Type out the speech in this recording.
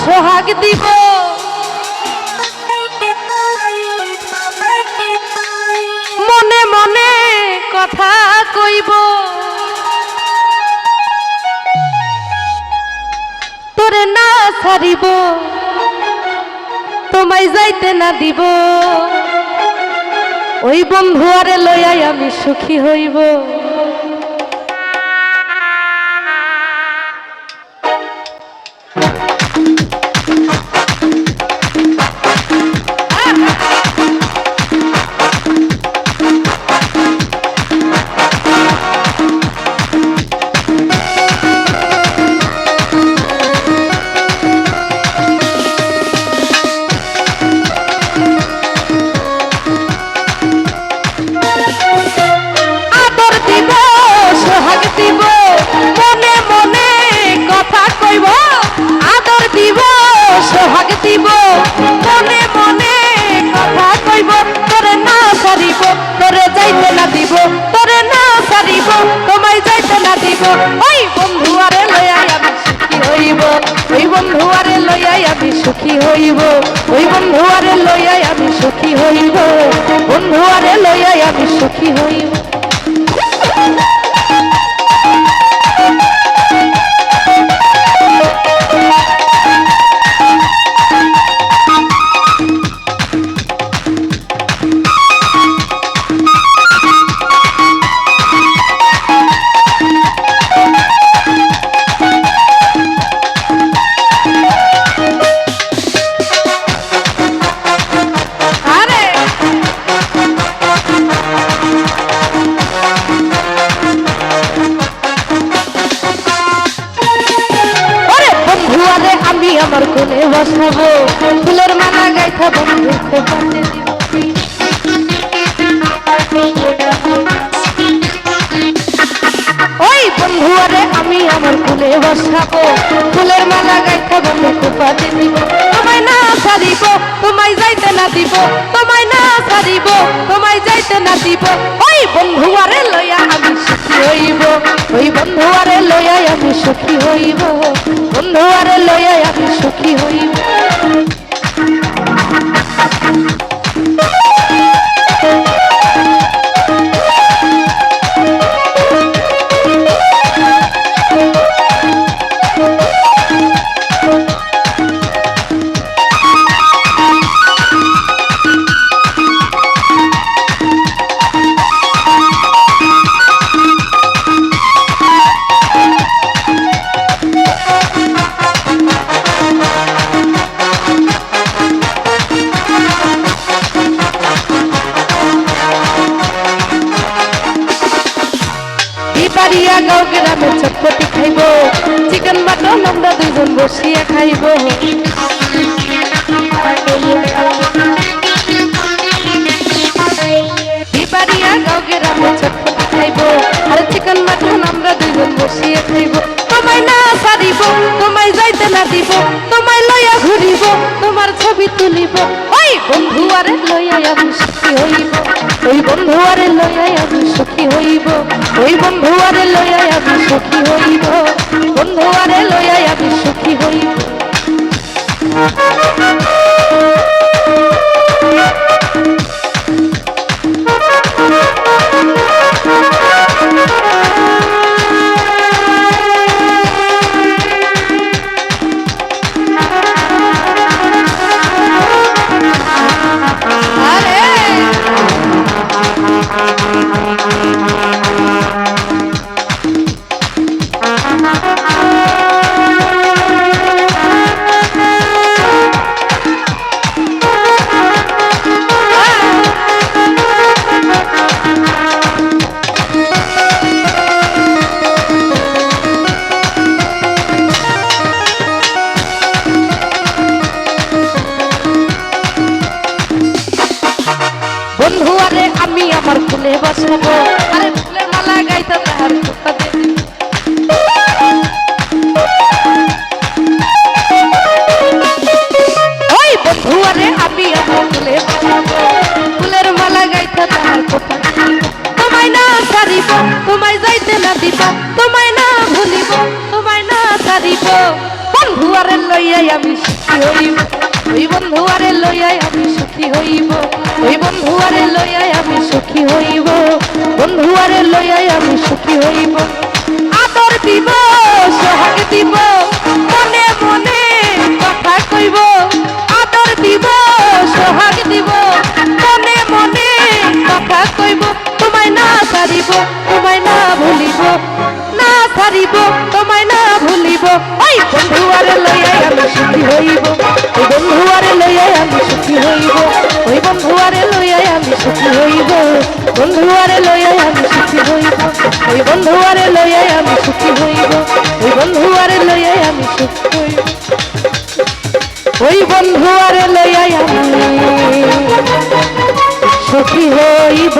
সোহাগ দিব। মনে মনে কথা কইব। তোরে না ছাড়িব, তোমায় যাইতে না দিব। ওই বন্ধু আরে লইয়াই আমি সুখী হইব। যাইতে না দিব, তোরে না সারিব তোমায় যাইতে না দিব। ওই বন্ধু আরে লইয়াই আমি সুখী হইব, ওই বন্ধু আরে লইয়াই আমি সুখী হইব, ওই বন্ধু আরে লইয়াই আমি সুখী হইব, বন্ধু আরে লইয়াই আমি সুখী হইব। আমার কোলে বসাবো। ফুলের মালা গাইথা ওই বন্ধু, আরে আমি আমার কোলে বসাবো। ফুলের মালা গাইথা বন্ধুকে পাতে দিব তোমায় না ছাড়িব, তোমায় যাইতে না দিব। তোমায় না ছাড়িব, তোমায় যাইতে না দিব। ওই বন্ধু, আরে লইয়া আমি সুখী হইব। ওই বন্ধু, আরে লইয়া আমি সুখী হইব। বন্ধু আরে লইয়া আমি সুখী হইব ইপারিয়া গাঁও গ্রামে চটপটি খাইব। চিকেন, মাটন, আমরা দুইজন বসিয়া খাইব। ইপারিয়া গাঁও গ্রামে চটপটি খাইব। আর চিকেন, মাটন, আমরা দুইজন বসিয়া খাইব। তোমায় না সারিব, তোমায় যাইতে না দিব, তোমায় লইয়া ঘুরিব, তোমার ছবি তুলিব। বন্ধু আরে লইয়া আমি সুখী হইব। ওই বন্ধু আরে লইয়া আমি সুখী হইব। ওই বন্ধু আরে লইয়া আমি সুখী হইব। বন্ধু আরে লইয়া আমি সুখী হইব। বসাবো আরে ফুলের মালা গাইতে তাহার ওই বন্ধু আরে আমি আমার ফুলে ফুলের মালা গাইতে তাহার তোমায় না ছাড়িব তোমায় যাইতে না দিব তোমায় না ভুলিব তোমায় না ছাড়িব বন্ধু ওই বন্ধু আরে লইয়াই আমি সুখী হইব, ওই বন্ধু আরে লইয়াই আমি সুখী হইব বন্ধু আরে লইয়াই আমি সুখী হইব। আদর দিব, সোহাগ দিব, মনে মনে কথা কইব। আদর দিব, সোহাগ দিব, মনে মনে কথা কইব। তোমায় না সারিব তোমায় না ভুলিব। না সারিব তোমায় না ভুলিব। ওই বন্ধু আরে লইয়াই আমি সুখী হইব, ওই বন্ধু আরে লইয়াই আমি সুখী হইব, ওই বন্ধু আরে লইয়াই আমি সুখী হইব বন্ধু আরে লইয়াই আমি সুখী হইব, ওই বন্ধু আরে লইয়াই আমি সুখী হইব, ওই বন্ধু আরে লইয়াই আমি সুখী হইব। ওই বন্ধু আরে লইয়াই আমি সুখী হইব।